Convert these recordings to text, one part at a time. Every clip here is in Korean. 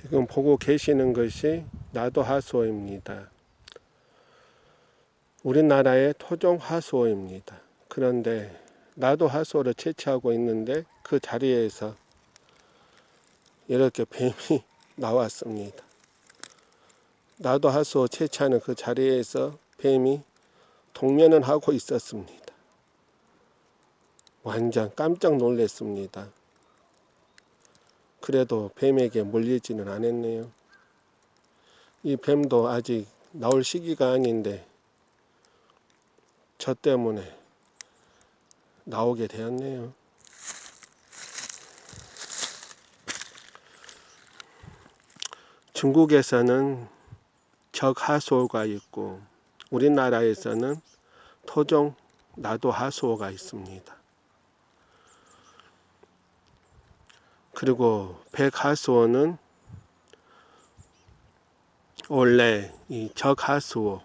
지금 보고 계시는 것이 나도 하수어입니다. 우리나라의 토종 하수어입니다. 그런데 나도 하수어를 채취하고 있는데 그 자리에서 이렇게 뱀이 나왔습니다. 나도 하수어 채취하는 그 자리에서 뱀이 동면을 하고 있었습니다. 완전 깜짝 놀랐습니다. 그래도 뱀에게 물리지는 않았네요. 이 뱀도 아직 나올 시기가 아닌데 저 때문에 나오게 되었네요. 중국에서는 적하수어가 있고 우리나라에서는 토종 나도 하수어가 있습니다. 그리고 백하수어는 원래 이 적하수어,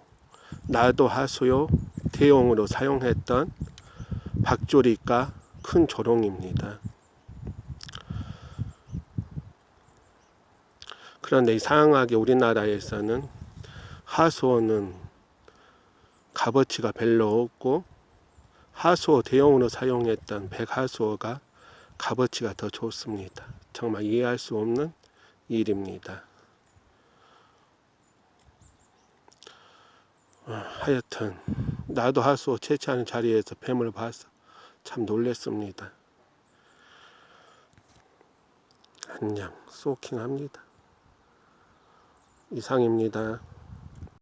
나도 하수요 대용으로 사용했던 박조리가 큰 조롱입니다. 그런데 이상하게 우리나라에서는 하수어는 값어치가 별로 없고 하수어 대용으로 사용했던 백하수어가 값어치가 더 좋습니다. 정말 이해할 수 없는 일입니다. 어, 하여튼 나도 하수어 채취하는 자리에서 뱀을 봐서 참 놀랐습니다. 한양 소킹합니다. 이상입니다.